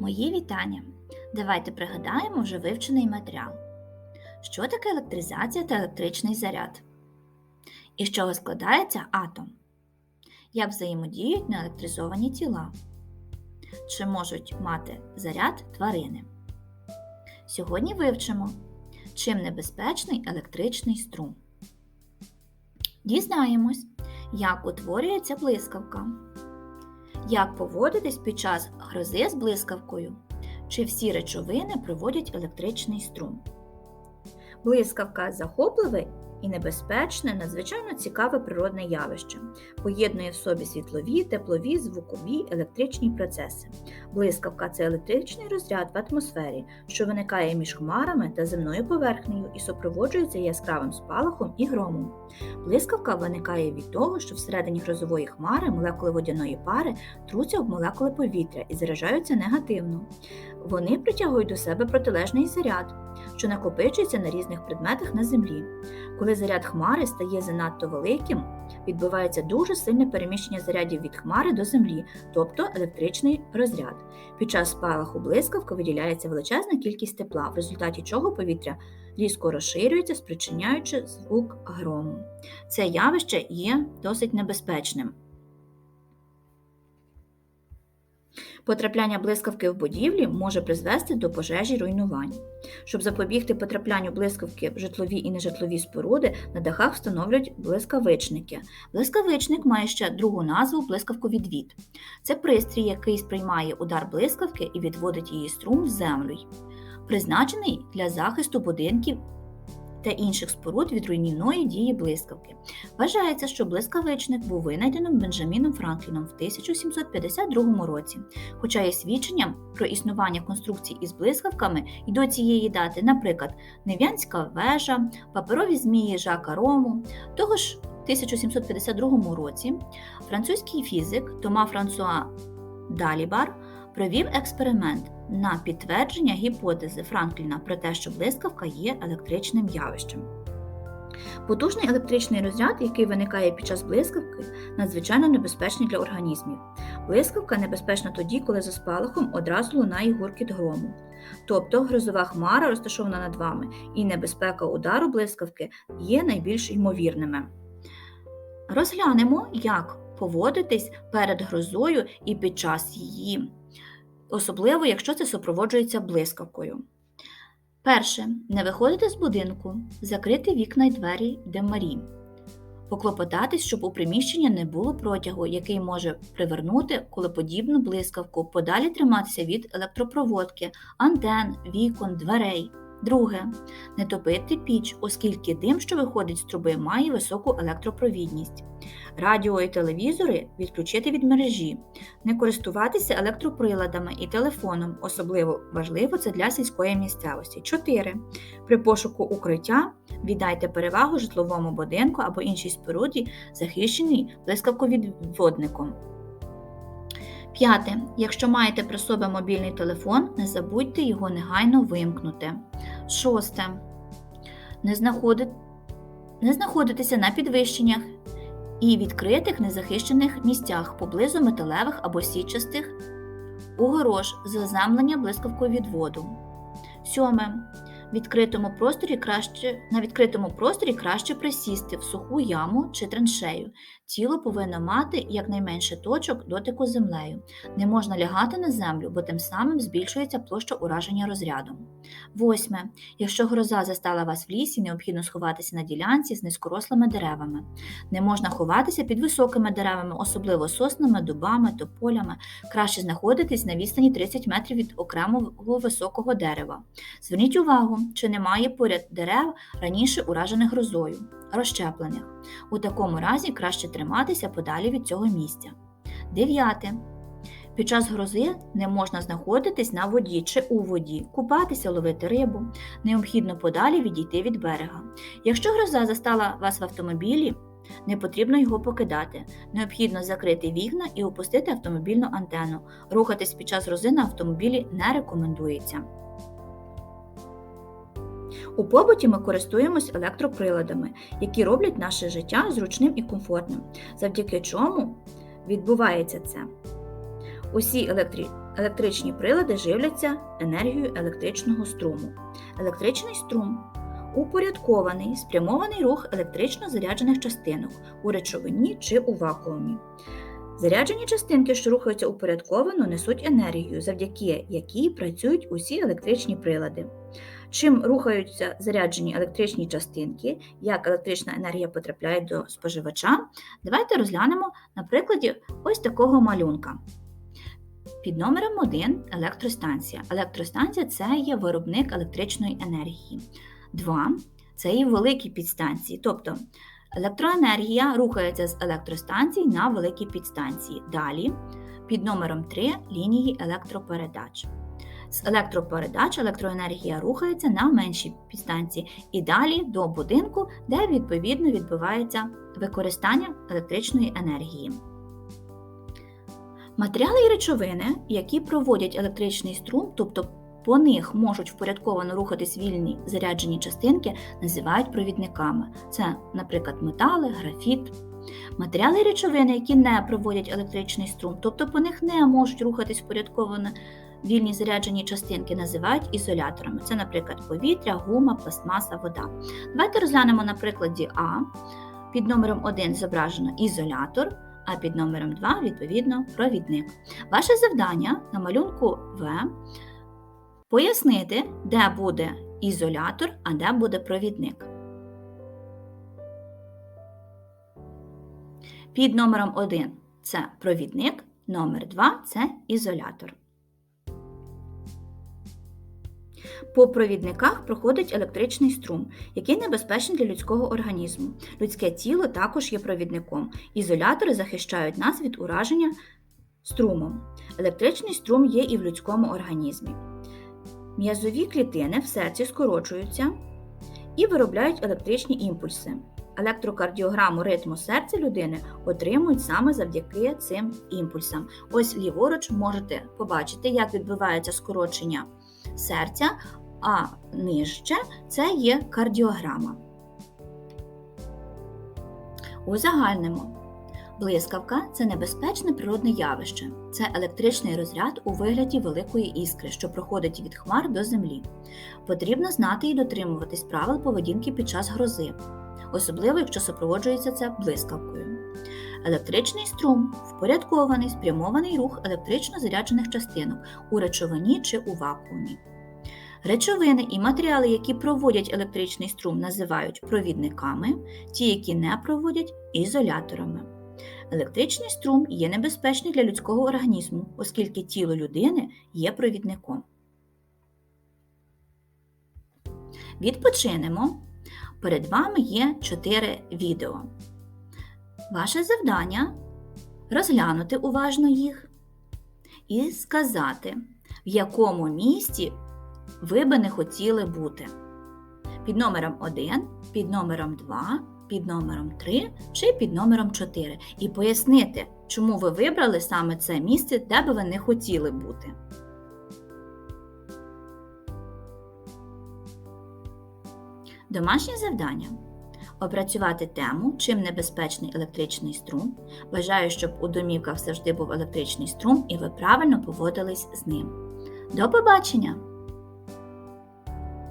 Мої вітання! Давайте пригадаємо вже вивчений матеріал. Що таке електризація та електричний заряд? Із чого складається атом? Як взаємодіють неелектризовані тіла? Чи можуть мати заряд тварини? Сьогодні вивчимо, чим небезпечний електричний струм. Дізнаємось, як утворюється блискавка. Як поводитись під час грози з блискавкою? Чи всі речовини проводять електричний струм? Блискавка захопливе і небезпечне, надзвичайно цікаве природне явище. Поєднує в собі світлові, теплові, звукові, електричні процеси. Блискавка це електричний розряд в атмосфері, що виникає між хмарами та земною поверхнею і супроводжується яскравим спалахом і громом. Блискавка виникає від того, що всередині грозової хмари молекули водяної пари труться об молекули повітря і заряджаються негативно. Вони притягують до себе протилежний заряд, що накопичується на різних предметах на землі. Коли заряд хмари стає занадто великим, відбувається дуже сильне переміщення зарядів від хмари до землі, тобто електричний розряд. Під час спалаху блискавки виділяється величезна кількість тепла, в результаті чого повітря різко розширюється, спричиняючи звук грому. Це явище є досить небезпечним. Потрапляння блискавки в будівлі може призвести до пожежі руйнувань. Щоб запобігти потраплянню блискавки в житлові і нежитлові споруди, на дахах встановлюють блискавичники. Блискавичник має ще другу назву блискавковідвід. Це пристрій, який сприймає удар блискавки і відводить її струм в землю. Призначений для захисту будинків та інших споруд від руйнівної дії блискавки. Вважається, що блискавичник був винайденим Бенджаміном Франкліном в 1752 році, хоча є свідченням про існування конструкцій із блискавками і до цієї дати, наприклад, Нев'янська вежа, паперові змії Жака Рому. Того ж 1752 році французький фізик Тома Франсуа Далібар провів експеримент на підтвердження гіпотези Франкліна про те, що блискавка є електричним явищем. Потужний електричний розряд, який виникає під час блискавки, надзвичайно небезпечний для організмів. Блискавка небезпечна тоді, коли за спалахом одразу лунає гуркіт грому. Тобто грозова хмара розташована над вами, і небезпека удару блискавки є найбільш ймовірними. Розглянемо, як поводитись перед грозою і під час її особливо якщо це супроводжується блискавкою. Перше. Не виходити з будинку, закрити вікна й двері демарі. Поклопотатись, щоб у приміщення не було протягу, який може привернути колеподібну блискавку, подалі триматися від електропроводки, антен, вікон, дверей. Друге. Не топити піч, оскільки дим, що виходить з труби, має високу електропровідність. Радіо і телевізори відключити від мережі, не користуватися електроприладами і телефоном, особливо важливо це для сільської місцевості. 4. При пошуку укриття віддайте перевагу житловому будинку або іншій споруді, захищеній блискавковідводником. П'яте. Якщо маєте при собі мобільний телефон, не забудьте його негайно вимкнути. Шосте. Не, знаходи... не знаходитися на підвищеннях і відкритих незахищених місцях поблизу металевих або січастих огорож заземлення блискавкою відводу. Сьоме. Відкритому просторі краще, на відкритому просторі краще присісти в суху яму чи траншею. Тіло повинно мати якнайменше точок дотику з землею. Не можна лягати на землю, бо тим самим збільшується площа ураження розрядом. Восьме. Якщо гроза застала вас в лісі, необхідно сховатися на ділянці з низькорослими деревами. Не можна ховатися під високими деревами, особливо соснами, дубами, тополями. Краще знаходитись на відстані 30 метрів від окремого високого дерева. Зверніть увагу, чи немає поряд дерев раніше уражених грозою, розщеплених. У такому разі краще триматися подалі від цього місця. Дев'яте. Під час грози не можна знаходитись на воді чи у воді, купатися, ловити рибу, необхідно подалі відійти від берега. Якщо гроза застала вас в автомобілі, не потрібно його покидати. Необхідно закрити вікна і опустити автомобільну антенну. Рухатись під час грози на автомобілі не рекомендується. У побуті ми користуємось електроприладами, які роблять наше життя зручним і комфортним, завдяки чому відбувається це. Усі електри... електричні прилади живляться енергією електричного струму. Електричний струм упорядкований, спрямований рух електрично заряджених частинок у речовині чи у вакуумі. Заряджені частинки, що рухаються упорядковано, несуть енергію, завдяки якій працюють усі електричні прилади. Чим рухаються заряджені електричні частинки, як електрична енергія потрапляє до споживача, давайте розглянемо на прикладі ось такого малюнка. Під номером 1 електростанція. Електростанція це є виробник електричної енергії. 2 це є великі підстанції, тобто електроенергія рухається з електростанцій на великі підстанції. Далі під номером 3 лінії електропередач. З електропередач електроенергія рухається на менші підстанції і далі до будинку, де відповідно відбувається використання електричної енергії. Матеріали і речовини, які проводять електричний струм, тобто по них можуть впорядковано рухатись вільні заряджені частинки, називають провідниками. Це, наприклад, метали, графіт. Матеріали і речовини, які не проводять електричний струм, тобто по них не можуть рухатись впорядковано вільні заряджені частинки, називають ізоляторами. Це, наприклад, повітря, гума, пластмаса, вода. Давайте розглянемо на прикладі А. Під номером 1 зображено ізолятор, а під номером 2, відповідно, провідник. Ваше завдання на малюнку В пояснити, де буде ізолятор, а де буде провідник. Під номером 1 це провідник, номер 2 це ізолятор. По провідниках проходить електричний струм, який небезпечний для людського організму. Людське тіло також є провідником. Ізолятори захищають нас від ураження струмом. Електричний струм є і в людському організмі. М'язові клітини в серці скорочуються і виробляють електричні імпульси. Електрокардіограму ритму серця людини отримують саме завдяки цим імпульсам. Ось ліворуч можете побачити, як відбувається скорочення серця, а нижче це є кардіограма. Узагальнимо. Блискавка це небезпечне природне явище. Це електричний розряд у вигляді великої іскри, що проходить від хмар до землі. Потрібно знати і дотримуватись правил поведінки під час грози, особливо якщо супроводжується це блискавкою. Електричний струм впорядкований спрямований рух електрично заряджених частинок у речовині чи у вакуумі. Речовини і матеріали, які проводять електричний струм, називають провідниками, ті, які не проводять ізоляторами. Електричний струм є небезпечний для людського організму, оскільки тіло людини є провідником. Відпочинемо. Перед вами є 4 відео. Ваше завдання розглянути уважно їх і сказати, в якому місці ви би не хотіли бути. Під номером 1, під номером 2, під номером 3 чи під номером 4. І пояснити, чому ви вибрали саме це місце, де би ви не хотіли бути. Домашнє завдання. Опрацювати тему, чим небезпечний електричний струм. Бажаю, щоб у домівках завжди був електричний струм і ви правильно поводились з ним. До побачення!